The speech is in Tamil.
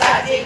சாதி